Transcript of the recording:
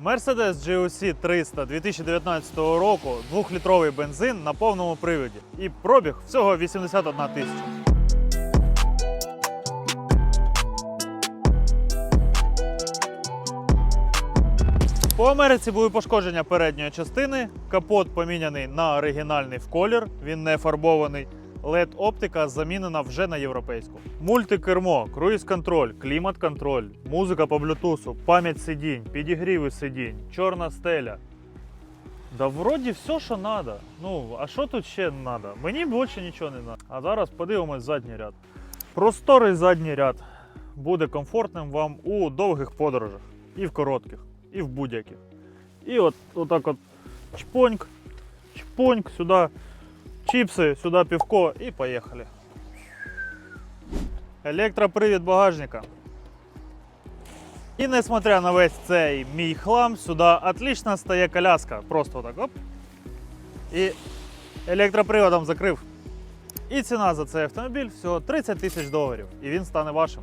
Mercedes GOC 300 2019 року, 2-літровий бензин на повному приводі. І пробіг всього 81 тисяча. По Америці були пошкодження передньої частини, капот поміняний на оригінальний в колір, він не фарбований. Led оптика замінена вже на європейську. Мультикермо, круїз-контроль, клімат-контроль, музика по блютусу, пам'ять сидінь, підігріви сидінь, чорна стеля. Да вроді все, що треба. Ну, а що тут ще треба? Мені більше нічого не треба. А зараз подивимось задній ряд. Просторий задній ряд буде комфортним вам у довгих подорожах, і в коротких, і в будь-яких. І от отак от чпоньк, чпоньк, сюди чіпси, сюди півко і поїхали. Електропривід багажника. І несмотря на весь цей мій хлам, сюди отлично стає коляска. Просто так оп. І електроприводом закрив. І ціна за цей автомобіль всього 30 тисяч доларів. І він стане вашим.